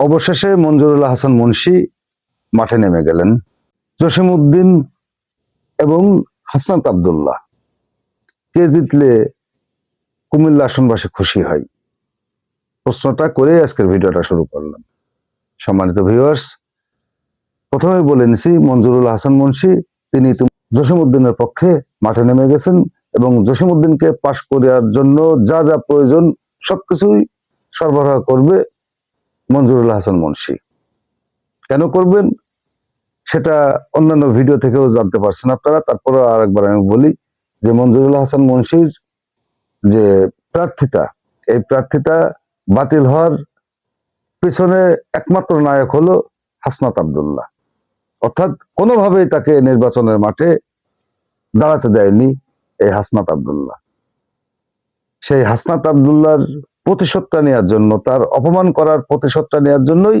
অবশেষে মঞ্জুরুল হাসান মুন্সি মাঠে নেমে গেলেন। জসিমউদ্দিন এবং হাসনাত আবদুল্লাহ। কে জিতলে কুমিল্লা আসনবাসী খুশি হয়? প্রশ্নটা করে আজকের ভিডিওটা শুরু করলাম। সম্মানিত ভিউয়ার্স প্রথমে বলে নিছি, মঞ্জুরুল হাসান মুন্সি, তিনি জসিমউদ্দিনের পক্ষে মাঠে নেমে গেছেন এবং জসিমউদ্দিনকে পাশ করার জন্য যা যা প্রয়োজন সবকিছুই সরবরাহ করবে মঞ্জুরুল হাসান মুন্সি। কেন করবেন? সেটা অন্যান্য ভিডিও থেকেও জানতে পারছেন আপনারা। তারপরে আরেকবার আমি বলি যে মঞ্জুরুল হাসান মুন্সির যে প্রার্থিতা, এই প্রার্থিতা বাতিল হওয়ার পিছনে একমাত্র নায়ক হলো হাসনাত আব্দুল্লাহ। অর্থাৎ কোনোভাবেই তাকে নির্বাচনের মাঠে দাঁড়াতে দেয়নি এই হাসনাত আবদুল্লাহ। সেই হাসনাত আব্দুল্লাহর প্রতিশোধটা নেওয়ার জন্য, তার অপমান করার প্রতিশোধটা নেওয়ার জন্যই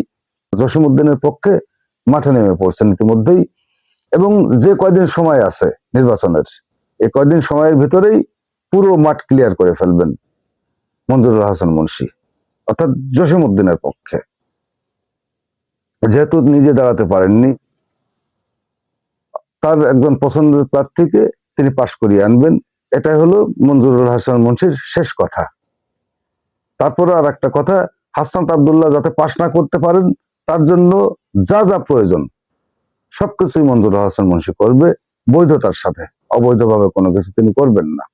জসিমউদ্দিনের পক্ষে মাঠে নেমে পড়ছেন ইতিমধ্যেই। এবং যে কয়দিন সময় আছে নির্বাচনের এই কয়দিন সময়ের ভিতরেই পুরো মাঠ ক্লিয়ার করে ফেলবেন মঞ্জুরুল হাসান মুন্সি, অর্থাৎ জসিমউদ্দিনের পক্ষে। যেহেতু নিজে দাঁড়াতে পারেননি, তার একজন পছন্দের প্রার্থীকে তিনি পাশ করিয়ে আনবেন, এটাই হলো মঞ্জুরুল হাসান মুন্সির শেষ কথা। তারপরে আর একটা কথা হাসনাত আবদুল্লাহ যাতে পাশ না করতে পারেন, তার জন্য যা যা প্রয়োজন, সবকিছুই মঞ্জুরুল হাসান মুন্সি করবে, বৈধতার সাথে। অবৈধভাবে কোনো কিছু তিনি করবেন না।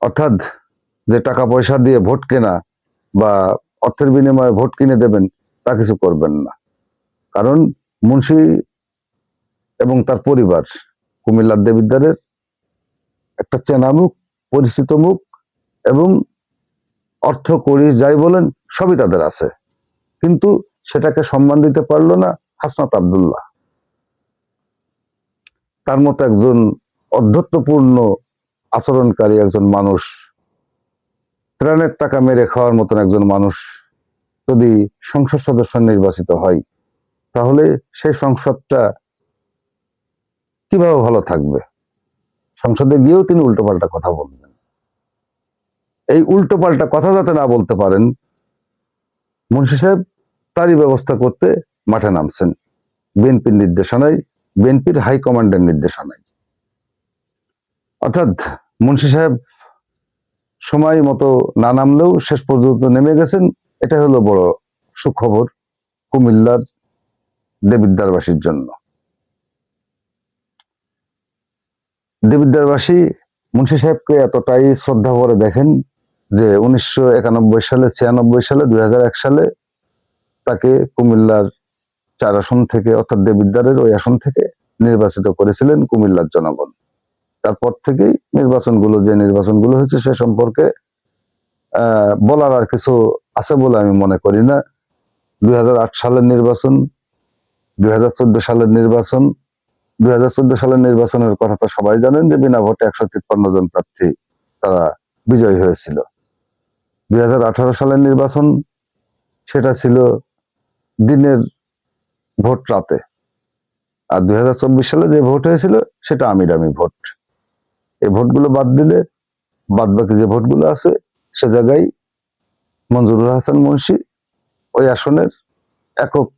অর্থাৎ যে টাকা পয়সা দিয়ে ভোট কেনা বা অর্থের বিনিময়ে ভোট কিনে দেবেন, তা কিছু করবেন না। কারণ মুন্সি এবং তার পরিবার, কুমিল্লার দেবিদ্বারের একটা চেনা মুখ পরিচিত মুখ এবং অর্থ করি, যাই বলেন, সবই তাদের আছে। কিন্তু সেটাকে সম্মান দিতে পারল না হাসনাত আব্দুল্লাহ। তার মতো একজন অধ্যত্বপূর্ণ আচরণকারী একজন মানুষ, ত্রাণের টাকা মেরে খাওয়ার মতন একজন মানুষ যদি সংসদ সদস্য নির্বাচিত হয়, তাহলে সেই সংসদটা কীভাবে ভালো থাকবে? সংসদে গিয়েও তিনি উল্টোপাল্টা কথা বলবেন। এই উল্টোপাল্টা কথা যাতে না বলতে পারেন, মুন্সি সাহেব তারই ব্যবস্থা করতে মাঠে নামছেন। বিএনপির নির্দেশনায়, বিএনপির হাইকমান্ডের নির্দেশনায়। অর্থাৎ মুন্সি সাহেব সময় মতো না নামলেও শেষ পর্যন্ত নেমে গেছেন এটা হলো বড় সুখবর কুমিল্লার দেবিদ্বারবাসীর জন্য। দেবিদ্বারবাসী মুন্সি সাহেবকে এতটাই শ্রদ্ধা করে দেখেন যে উনিশশো একানব্বই সালে, ছিয়ানব্বই সালে, দুই হাজার এক সালে তাকে কুমিল্লার চার আসন থেকে, অর্থাৎ দেবিদ্বারের ওই আসন থেকে নির্বাচিত করেছিলেন কুমিল্লার জনগণ। তারপর থেকেই নির্বাচনগুলো, যে নির্বাচনগুলো হয়েছে সে সম্পর্কে বলার আর কিছু আছে বলে আমি মনে করি না। দুই হাজার আট সালের নির্বাচন, দুই হাজার চোদ্দ সালের নির্বাচন, দুই হাজার চোদ্দ সালের নির্বাচনের কথা তো সবাই জানেন যে বিনা ভোটে একশো তিপ্পান্ন জন প্রার্থী তারা বিজয়ী হয়েছিল। দুই হাজার আঠারো সালের নির্বাচন, সেটা ছিল দিনের ভোট রাতে। আর দুই হাজার চব্বিশ সালে যে ভোট হয়েছিল, সেটা আমিরামি ভোট। এই ভোটগুলো বাদ দিলে বাদ বাকি যে ভোটগুলো আছে, সে জায়গায় মঞ্জুরুল হাসান মুন্সি ওই আসনের একক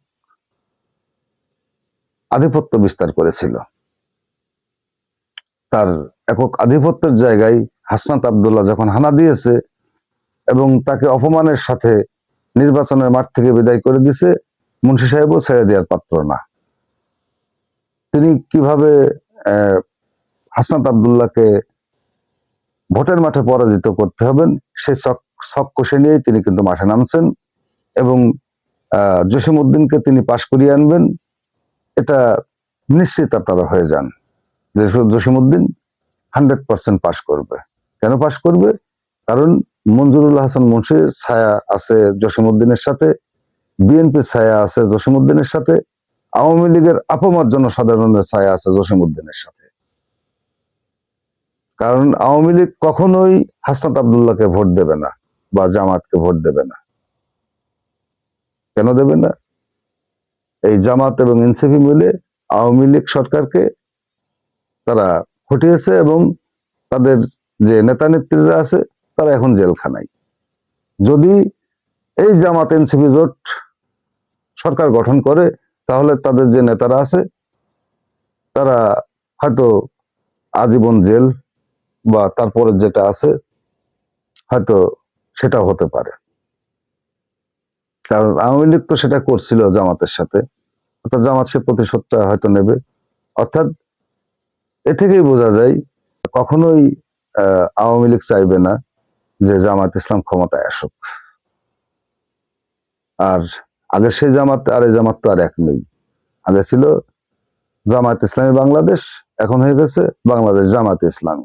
আধিপত্য বিস্তার করেছিল। তার একক আধিপত্যের জায়গায় হাসনাত আব্দুল্লাহ যখন হানা দিয়েছে এবং তাকে অপমানের সাথে নির্বাচনের মাঠ থেকে বিদায় করে দিছে, মুন্সি সাহেবও ছেড়ে দেওয়ার পাত্র না। তিনি কীভাবে হাসনাত আব্দুল্লাহকে ভোটের মাঠে পরাজিত করতে হবেন সেই ছক কষে নিয়েই তিনি কিন্তু মাঠে নামছেন এবং জসিমউদ্দিনকে তিনি পাশ করিয়ে আনবেন। এটা নিশ্চিত আপনারা হয়ে যান যে জসিমউদ্দিন হান্ড্রেড পার্সেন্ট পাশ করবে। কেন পাশ করবে? কারণ মঞ্জুরুল হাসান মুন্সির ছায়া আছে জসিমউদ্দিনের সাথে, বিএনপির ছায়া আছে জসিমউদ্দিনের সাথে, আওয়ামী লীগের আপমার জনসাধারণের ছায়া আছে জসিমউদ্দিনের সাথে। কারণ আওয়ামী লীগ কখনোই হাসনাত আব্দুল্লাহকে ভোট দেবে না বা জামাতকে ভোট দেবে না। কেন দেবে না? এই জামাত এবং এনসিপি মিলে আওয়ামী লীগ সরকারকে তারা হটিয়েছে এবং তাদের যে নেতা নেত্রীরা আছে তারা এখন জেলখানায়। যদি এই জামাত এনসিপি জোট সরকার গঠন করে, তাহলে তাদের যে নেতারা আছে, তারা হয়তো আজীবন জেল বা তারপরে যেটা আছে, হয়তো সেটা হতে পারে। কারণ আওয়ামী লীগ তো সেটা করছিল জামাতের সাথে, অর্থাৎ জামাত সে প্রতিশোধটা হয়তো নেবে। অর্থাৎ এ থেকেই বোঝা যায়, কখনোই আওয়ামী লীগ চাইবে না যে জামাত ইসলাম ক্ষমতায় আসুক। আর আগে সেই জামাত আর এই জামাত তো আর এক নেই। আগে ছিল জামাত ইসলামী বাংলাদেশ, এখন হয়ে গেছে বাংলাদেশ জামাত ইসলামী।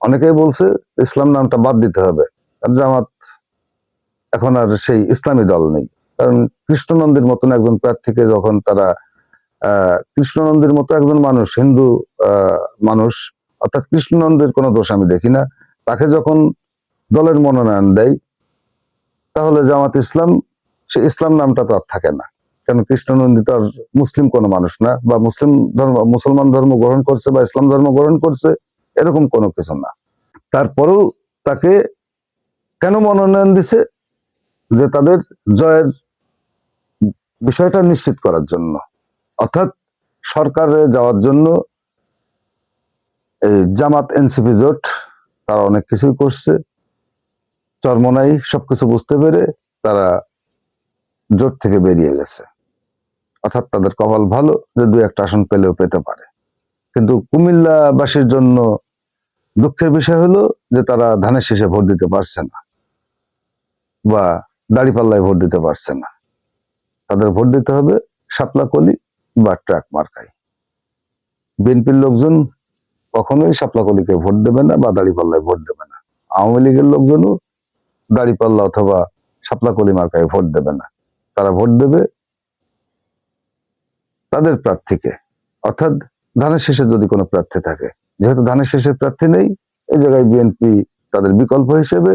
অনেকেই বলছে ইসলাম নামটা বাদ দিতে হবে। আর জামাত এখন আর সেই ইসলামী দল নেই। কারণ কৃষ্ণনন্দীর মতন একজন প্রার্থীকে যখন তারা, আহ, কৃষ্ণনন্দীর মতো একজন মানুষ, হিন্দু মানুষ, অর্থাৎ কৃষ্ণনন্দের কোনো দোষ আমি দেখি না। তাকে যখন দলের মনোনয়ন দেয় তাহলে জামাত ইসলাম, সে ইসলাম নামটা তো আর থাকে না। কারণ কৃষ্ণনন্দী তো আর মুসলিম কোনো মানুষ না, বা মুসলিম ধর্ম, মুসলমান ধর্ম গ্রহণ করছে বা ইসলাম ধর্ম গ্রহণ করছে, এরকম কোনো কিছু না। তারপরেও তাকে কেন মনোনয়ন দিছে? যে তাদের জয়ের বিষয়টা নিশ্চিত করার জন্য। অর্থাৎ সরকারে যাওয়ার জন্য জামাত এনসিপি জোট, তারা অনেক কিছুই করছে। চরমনাই সবকিছু বুঝতে পেরে তারা জোট থেকে বেরিয়ে গেছে। অর্থাৎ তাদের কপাল ভালো যে দুই একটা আসন পেলেও পেতে পারে। কিন্তু কুমিল্লাবাসীর জন্য দুঃখের বিষয় হলো যে তারা ধানের শেষে ভোট দিতে পারছে না বা দাড়িপাল্লায় ভোট দিতে পারছে না। তাদের ভোট দিতে হবে শাপলা কলি বা ট্রাক মার্কায়। বিএনপির লোকজন কখনোই শাপলা কলিকে ভোট দেবে না বা দাড়িপাল্লায় ভোট দেবে না। আওয়ামী লীগের লোকজনও দাড়িপাল্লা অথবা শাপলা কলি মার্কায় ভোট দেবে না। তারা ভোট দেবে তাদের প্রার্থীকে। অর্থাৎ ধানের শেষে যদি কোনো প্রার্থী থাকে, যেহেতু ধানের শেষে প্রার্থী নেই এই জায়গায় বিএনপি তাদের বিকল্প হিসেবে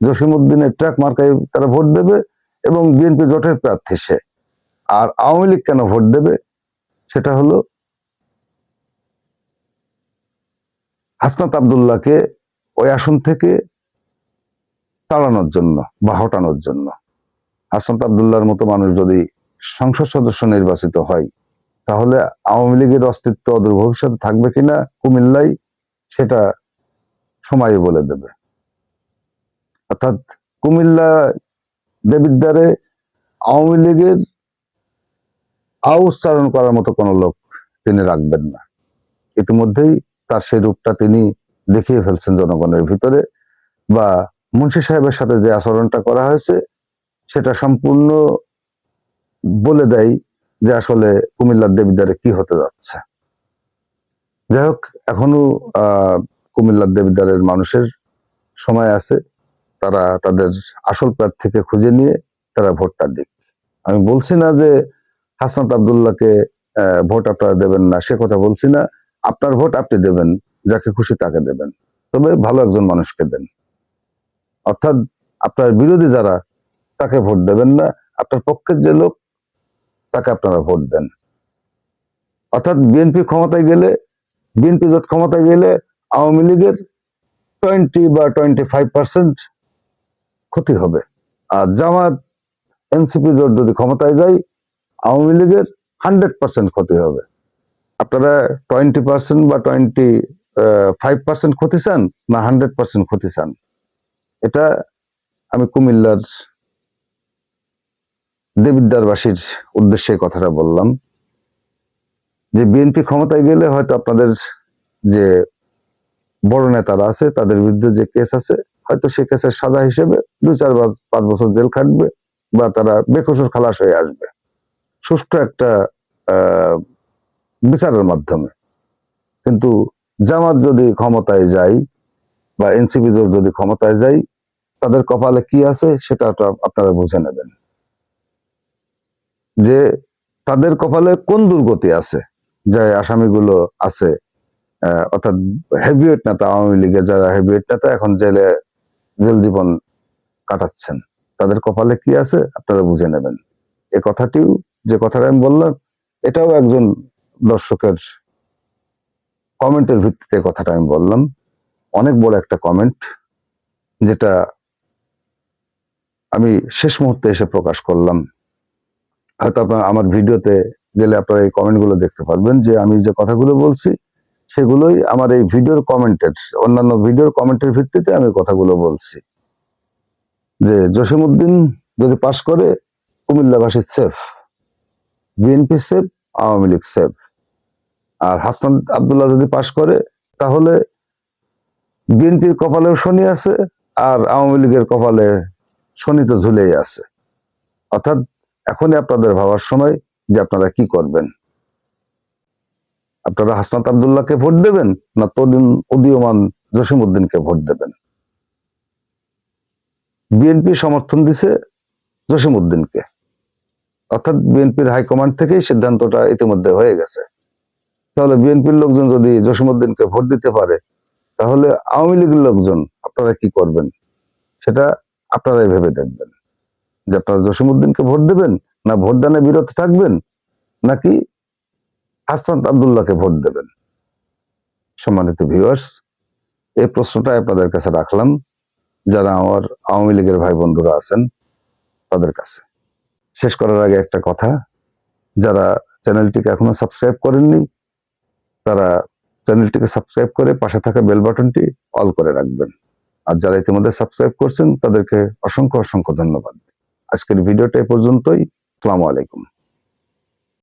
জসিমউদ্দিনের ট্রাক মার্কায় তারা ভোট দেবে এবং বিএনপি জোটের প্রার্থী সে। আর আওয়ামী লীগ কেন ভোট দেবে? সেটা হলো হাসনাত আবদুল্লাহকে ওই আসন থেকে তাড়ানোর জন্য বা হটানোর জন্য। হাসনাত আবদুল্লাহর মতো মানুষ যদি সংসদ সদস্য নির্বাচিত হয়, তাহলে আওয়ামী লীগের অস্তিত্ব অদূর ভবিষ্যতে থাকবে কিনা কুমিল্লায় সেটা সময় বলে দেবে। অর্থাৎ কুমিল্লা দেবিদ্বারে আওয়ামী লীগের আউচ্চারণ করার মতো কোনো লোক তিনি রাখবেন না। ইতিমধ্যেই তার সেই রূপটা তিনি দেখিয়ে ফেলছেন জনগণের ভিতরে বা মুন্সি সাহেবের সাথে যে আচরণটা করা হয়েছে, সেটা সম্পূর্ণ বলে দেয় যে আসলে কুমিল্লার দেবিদ্বারে কি হতে যাচ্ছে। যাই হোক, এখনও কুমিল্লার দেবিদ্বারের মানুষের সময় আছে। তারা তাদের আসল প্রার্থীকে খুঁজে নিয়ে তারা ভোটটা দিক। আমি বলছি না যে হাসনাত আবদুল্লাহকে ভোট আপনারা দেবেন না, সে কথা বলছি না। আপনার ভোট আপনি দেবেন, যাকে খুশি তাকে দেবেন। তবে ভালো একজন মানুষকে দেন। অর্থাৎ আপনার বিরোধী যারা, তাকে ভোট দেবেন না। আপনার পক্ষের যে লোক, তাকে আপনারা ভোট দেন। অর্থাৎ বিএনপি ক্ষমতায় গেলে, বিএনপি জোট ক্ষমতায় গেলে আওয়ামী লীগের টোয়েন্টি বা টোয়েন্টি ফাইভ পার্সেন্ট ক্ষতি হবে। আর জামাত এনসিপি জোট যদি ক্ষমতায় যায়, আওয়ামী লীগের হান্ড্রেড পার্সেন্ট ক্ষতি হবে। আপনারা টোয়েন্টি পার্সেন্ট বা টোয়েন্টি ফাইভ পার্সেন্ট ক্ষতি চান না হান্ড্রেড পার্সেন্ট ক্ষতি চান। এটা আমি কুমিল্লার দেবিদ্বারবাসীর উদ্দেশ্যে কথাটা বললাম। যে বিএনপি ক্ষমতায় গেলে হয়তো আপনাদের যে বড় নেতারা আছে, তাদের বিরুদ্ধে যে কেস আছে, হয়তো সে কেসের সাজা হিসেবে দুই চার পাঁচ- পাঁচ বছর জেল খাটবে বা তারা বেকসুর খালাস হয়ে আসবে। সুষ্ঠু একটা বিচারের মাধ্যমে। কিন্তু জামাত যদি ক্ষমতায় যায় বা এনসিপি যদি ক্ষমতায় যায় তাদের কপালে কি আছে সেটা আপনারা বুঝে নেবেন। যে তাদের কপালে কোন দুর্গতি আছে? যে আসামিগুলো আছে অর্থাৎ হেভিওয়েট নেতা আওয়ামী লীগের যারা হেভিওয়েট নেতা এখন জেলে, জেল জীবন কাটাচ্ছেন, তাদের কপালে কি আছে আপনারা বুঝে নেবেন। এ কথাটিও, যে কথাটা আমি বললাম, এটাও একজন দর্শকের কমেন্টের ভিত্তিতে কথাটা আমি বললাম। অনেক বড় একটা কমেন্ট যেটা আমি শেষ মুহূর্তে এসে প্রকাশ করলাম। হয়তো আপনার, আমার ভিডিওতে গেলে আপনারা এই কমেন্টগুলো দেখতে পারবেন যে আমি যে কথাগুলো বলছি, সেগুলোই আমার এই ভিডিওর কমেন্টের অন্যান্য ভিডিওর কমেন্টের ভিত্তিতে আমি কথাগুলো বলছি। যে জসিমউদ্দিন যদি পাশ করে, কুমিল্লাবাসী safe BNP safe Awami League safe আর হাসনান আবদুল্লাহ যদি পাশ করে, তাহলে বিএনপির কপালেও শনি আছে আর আওয়ামী লীগের কপালে শনি তো ঝুলেই আছে। অর্থাৎ এখনই আপনাদের ভাবার সময় যে আপনারা কি করবেন। আপনারা হাসনাত আবদুল্লাহকে ভোট দেবেন না তদিন উদীয়মান জসিম উদ্দিনকে ভোট দেবেন? বিএনপি সমর্থন দিছে জসিম উদ্দিনকে অর্থাৎ বিএনপির হাইকমান্ড থেকেই সিদ্ধান্তটা ইতিমধ্যে হয়ে গেছে। তাহলে বিএনপির লোকজন যদি জসিম উদ্দিনকে ভোট দিতে পারে তাহলে আওয়ামী লীগের লোকজন আপনারা কি করবেন? সেটা আপনারাই ভেবে দেখবেন। যে আপনারা জসিম উদ্দিনকে ভোট দেবেন না ভোটদানে বিরত থাকবেন নাকি হাসান আবদুল্লাহকে ভোট দেবেন? সম্মানিত ভিউয়ার্স এই প্রশ্নটা আপনাদের কাছে রাখলাম। যারা আমার আওয়ামী লীগের ভাই বন্ধুরা আছেন, তাদের কাছে। শেষ করার আগে একটা কথা, যারা চ্যানেলটিকে এখনও সাবস্ক্রাইব করেননি, তারা চ্যানেলটিকে সাবস্ক্রাইব করে পাশে থাকা বেল বাটনটি অল করে রাখবেন। আর যারা ইতিমধ্যে সাবস্ক্রাইব করছেন, তাদেরকে অসংখ্য অসংখ্য ধন্যবাদ। আজকের ভিডিওটা এ পর্যন্তই। আসসালামু আলাইকুম।